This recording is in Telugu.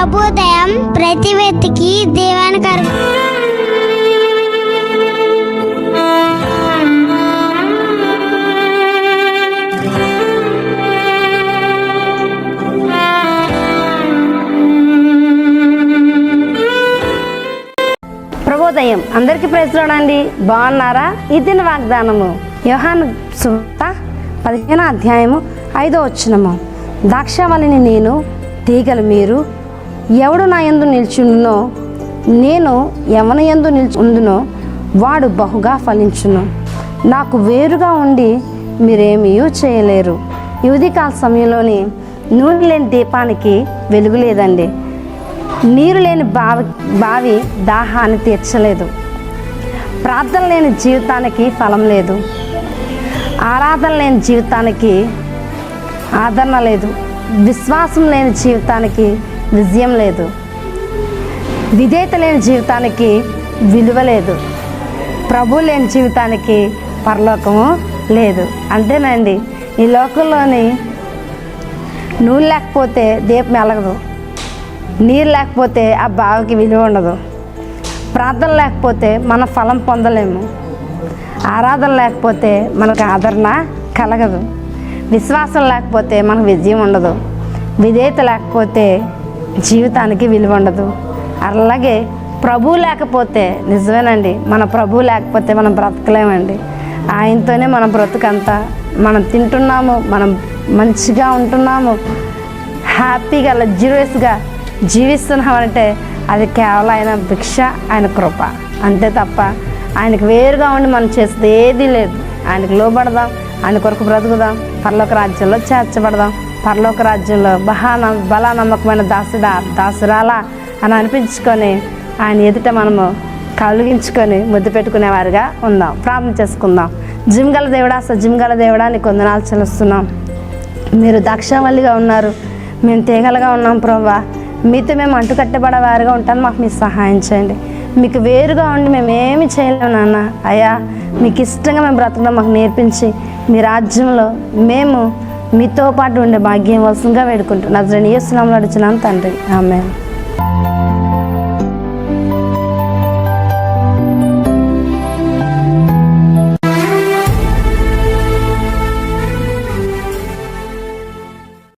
అబోదయం ప్రతి వ్యక్తికి దేవానికి అర్ప ప్రభోదయం అందరికీ ప్రశ్నలండి బాగున్నారా? ఇది వాగ్దానము యోహాను సుత పదిహేను అధ్యాయము ఐదో వచ్చినము దాక్షవళిని నేను తీగలు మీరు ఎవడు నా ఎందు నిల్చుండునో నేను ఎవని ఎందు నిల్చుండునో వాడు బహుగా ఫలించును. నాకు వేరుగా ఉండి మీరేమీ చేయలేరు. ఈ సమయంలోని నూనె లేని దీపానికి వెలుగు లేదండి. నీరు లేని బావి బావి దాహాన్ని తీర్చలేదు. ప్రార్థన లేని జీవితానికి ఫలం లేదు. ఆరాధన లేని జీవితానికి ఆదరణ లేదు. విశ్వాసం లేని జీవితానికి విజయం లేదు. విధేయత లేని జీవితానికి విలువ లేదు. ప్రభు లేని జీవితానికి పరలోకము లేదు. అంతేనండి. ఈ లోకంలోని నూనె లేకపోతే దీపం ఎలగదు నీరు లేకపోతే ఆ బావికి విలువ ఉండదు. ప్రార్థన లేకపోతే మన ఫలం పొందలేము. ఆరాధన లేకపోతే మనకు ఆదరణ కలగదు. విశ్వాసం లేకపోతే మనకు విజయం ఉండదు. విధేయత లేకపోతే జీవితానికి విలువ ఉండదు. అలాగే ప్రభు లేకపోతే నిజమేనండి. మన ప్రభు లేకపోతే మనం బ్రతకలేమండి. ఆయనతోనే మన బ్రతుకంతా. మనం తింటున్నాము మనం మంచిగా ఉంటున్నాము హ్యాపీగా లగ్జూరియస్గా జీవిస్తున్నామంటే అది కేవలం ఆయన భిక్ష ఆయన కృప. అంతే తప్ప ఆయనకు వేరుగా ఉండి మనం చేసేది ఏదీ లేదు. ఆయనకు లోబడదాం. ఆయన కొరకు బ్రతుకుదాం. పరలోక రాజ్యంలో చేర్చబడదాం. పరలోక రాజ్యంలో బహాన బలా నమ్మకమైన దాసుడా దాసురాలా అని అనిపించుకొని ఆయన ఎదుట మనము కలిగించుకొని ముద్దు పెట్టుకునేవారుగా ఉందాం. ప్రార్థన చేసుకుందాం. జిమ్ గల దేవుడా సజిమ్ గల దేవుడా నీకు వందనాలు చెల్లిస్తున్నాం. మీరు దాక్షావల్లిగా ఉన్నారు. మేము తీగలుగా ఉన్నాం ప్రభా మీతో మేము అంటుకట్టబడేవారుగా ఉంటాను మాకు మీరు సహాయం చేయండి. మీకు వేరుగా ఉండి మేము ఏమి చేయలేము నాన్న. అయ్యా మీకు ఇష్టంగా మేము బ్రతకడం మాకు నేర్పించి మీ రాజ్యంలో మేము మీతో పాటు ఉండే భాగ్యం వలసంగా వేడుకుంటున్నాం నజరని ఏ సునామలు అడుచున్నాం తండ్రి. ఆమె